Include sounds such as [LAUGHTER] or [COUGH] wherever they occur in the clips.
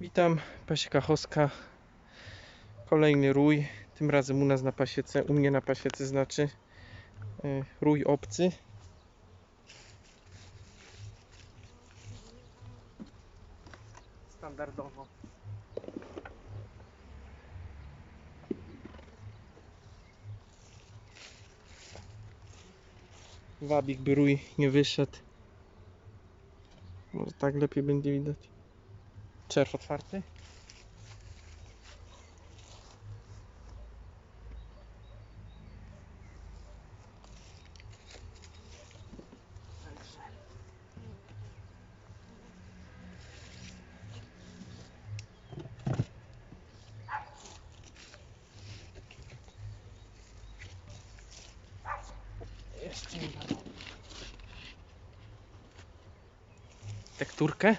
Witam, pasieka Choska. Kolejny rój. Tym razem u nas na pasiece, u mnie na pasiece znaczy y, rój obcy. Standardowo. Wabik by rój nie wyszedł. Może tak lepiej będzie widać. Czerw otwarty. Tekturkę.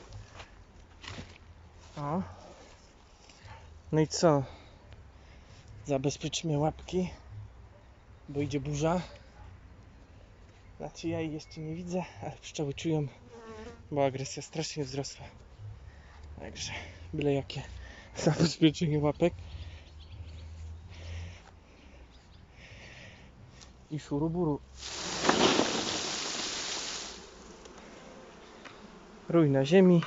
O. No i co? Zabezpieczmy łapki, bo idzie burza. Znaczy ja jej jeszcze nie widzę, ale pszczoły czują, bo agresja strasznie wzrosła. Także byle jakie [LAUGHS] zabezpieczenie łapek. I szuruburu. Rój na ziemi.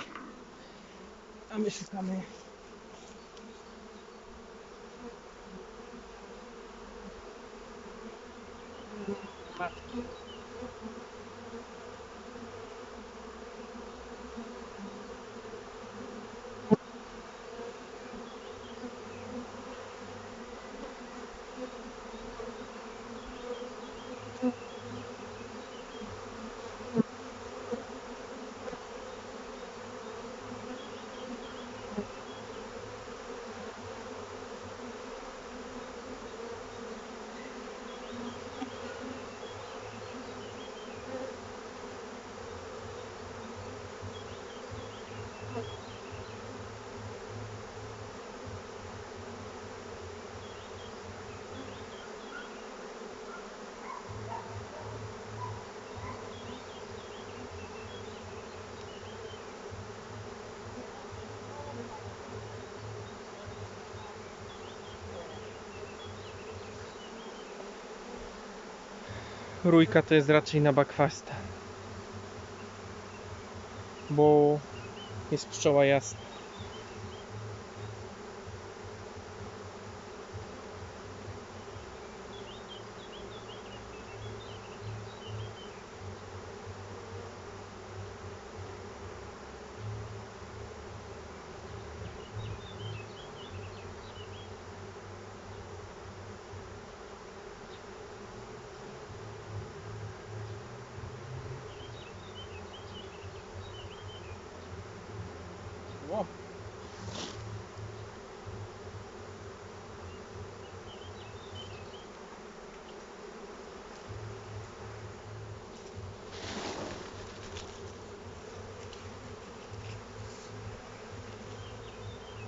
A my szukamy matki. Rójka to jest raczej na bakwasta. Bo jest pszczoła jasna.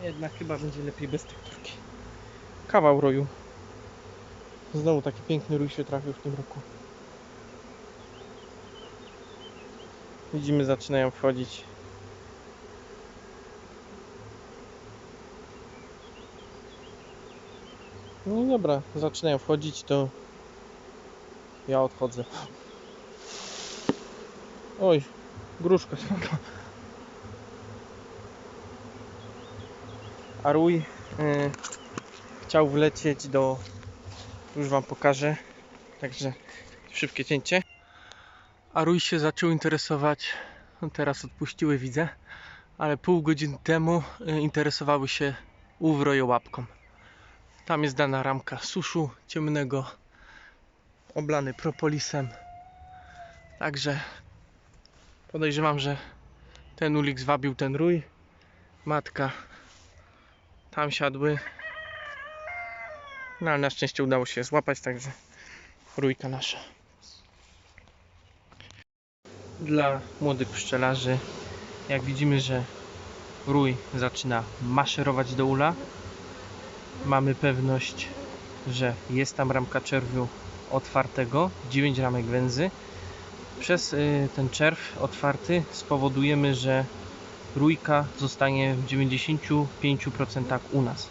Jednak chyba będzie lepiej bez tekturki. Kawał roju. Znowu taki piękny rój się trafił w tym roku. Widzimy, zaczynają wchodzić No dobra, zaczynają wchodzić, to ja odchodzę. Oj, gruszka spadła. A rój y, chciał wlecieć do... Już wam pokażę. Także szybkie cięcie. A się zaczął interesować, no teraz odpuściły widzę, ale pół godziny temu y, interesowały się uwrojołapką. Tam jest dana ramka suszu ciemnego, oblany propolisem. Także podejrzewam, że ten ulik zwabił ten rój. Matka tam siadły. No ale na szczęście udało się złapać, także rójka nasza. Dla młodych pszczelarzy, jak widzimy, że rój zaczyna maszerować do ula, mamy pewność, że jest tam ramka czerwiu otwartego, 9 ramek węzy. Przez y, ten czerw otwarty spowodujemy, że rójka zostanie w 95% u nas.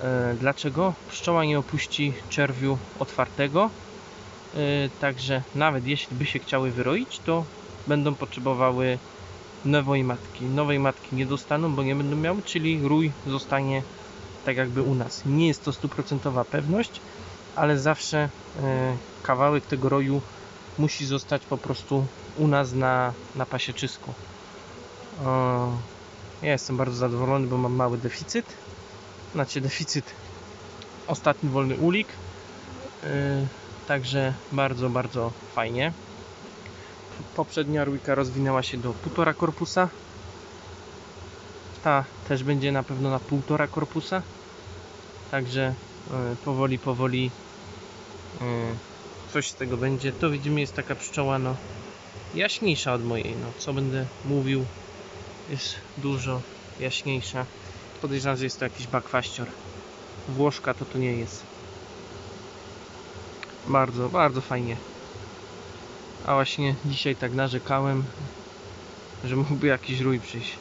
E, Dlaczego? Pszczoła nie opuści czerwiu otwartego, e, także nawet jeśli by się chciały wyroić, to będą potrzebowały nowej matki. Nowej matki nie dostaną, bo nie będą miały, czyli rój zostanie tak jakby u nas. Nie jest to stuprocentowa pewność, ale zawsze e, kawałek tego roju musi zostać po prostu u nas na, na pasieczysku. Ja jestem bardzo zadowolony, bo mam mały deficyt. Znaczy deficyt ostatni wolny ulik. Yy, Także bardzo, bardzo fajnie. Poprzednia rójka rozwinęła się do 1,5 korpusa. Ta też będzie na pewno na 1,5 korpusa. Także yy, powoli, powoli yy, coś z tego będzie. To widzimy jest taka pszczoła no jaśniejsza od mojej. No co będę mówił jest dużo jaśniejsza. Podejrzewam, że jest to jakiś bakwaścior. Włoszka to to nie jest. Bardzo, bardzo fajnie. A właśnie dzisiaj tak narzekałem, że mógłby jakiś rój przyjść.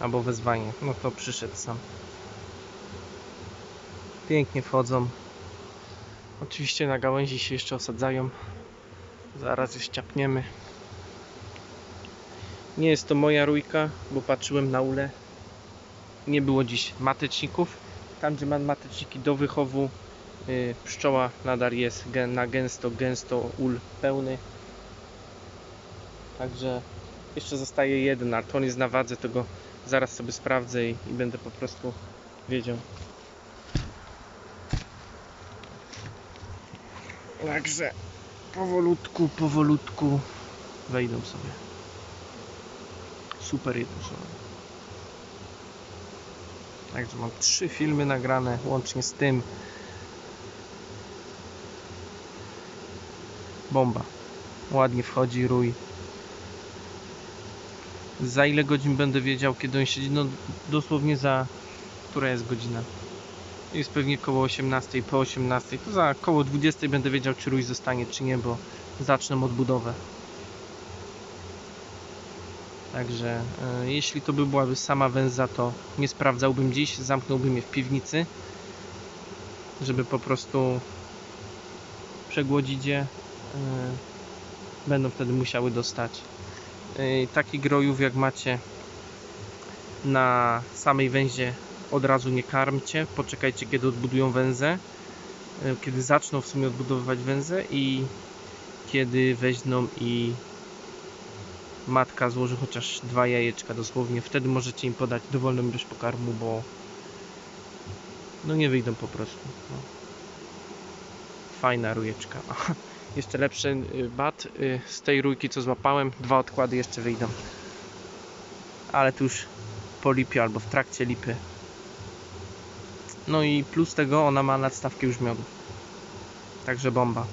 Albo wezwanie. No to przyszedł sam. Pięknie wchodzą. Oczywiście na gałęzi się jeszcze osadzają. Zaraz je ściapniemy. Nie jest to moja rójka, bo patrzyłem na ule. Nie było dziś mateczników. Tam, gdzie mam mateczniki do wychowu, yy, pszczoła nadal jest na gęsto, gęsto ul pełny. Także jeszcze zostaje jeden, ale to on jest na wadze, to go zaraz sobie sprawdzę i, i będę po prostu wiedział. Także powolutku, powolutku wejdą sobie. Super jeden Także mam trzy filmy nagrane łącznie z tym. Bomba. Ładnie wchodzi rój. Za ile godzin będę wiedział, kiedy on siedzi? No dosłownie za... Która jest godzina? Jest pewnie koło 18, po 18. To za koło 20 będę wiedział, czy rój zostanie, czy nie, bo zacznę odbudowę. Także e, jeśli to by byłaby sama węza, to nie sprawdzałbym dziś, zamknąłbym je w piwnicy, żeby po prostu przegłodzić je. E, będą wtedy musiały dostać. Takich grojów jak macie na samej węzie od razu nie karmcie, poczekajcie kiedy odbudują węzę, e, kiedy zaczną w sumie odbudowywać węzę i kiedy weźną i matka złoży chociaż dwa jajeczka dosłownie, wtedy możecie im podać dowolną ilość pokarmu, bo no nie wyjdą po prostu. No. Fajna rujeczka. [LAUGHS] Jeszcze lepszy y, bat y, z tej rójki co złapałem, dwa odkłady jeszcze wyjdą. Ale tu już po lipie albo w trakcie lipy. No i plus tego ona ma nadstawkę już miodu. Także bomba.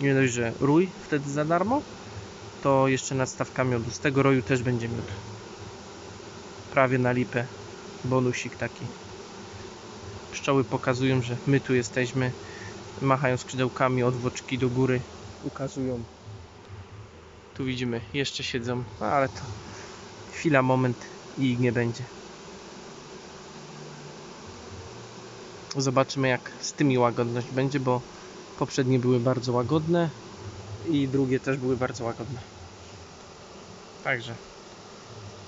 Nie dość, że rój wtedy za darmo, to jeszcze nadstawka miodu. Z tego roju też będzie miód. Prawie na lipę. Bonusik taki. Pszczoły pokazują, że my tu jesteśmy. Machają skrzydełkami, odwoczki do góry. Ukazują. Tu widzimy, jeszcze siedzą, no ale to chwila, moment i ich nie będzie. Zobaczymy jak z tymi łagodność będzie, bo poprzednie były bardzo łagodne i drugie też były bardzo łagodne. Także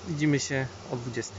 widzimy się o 20.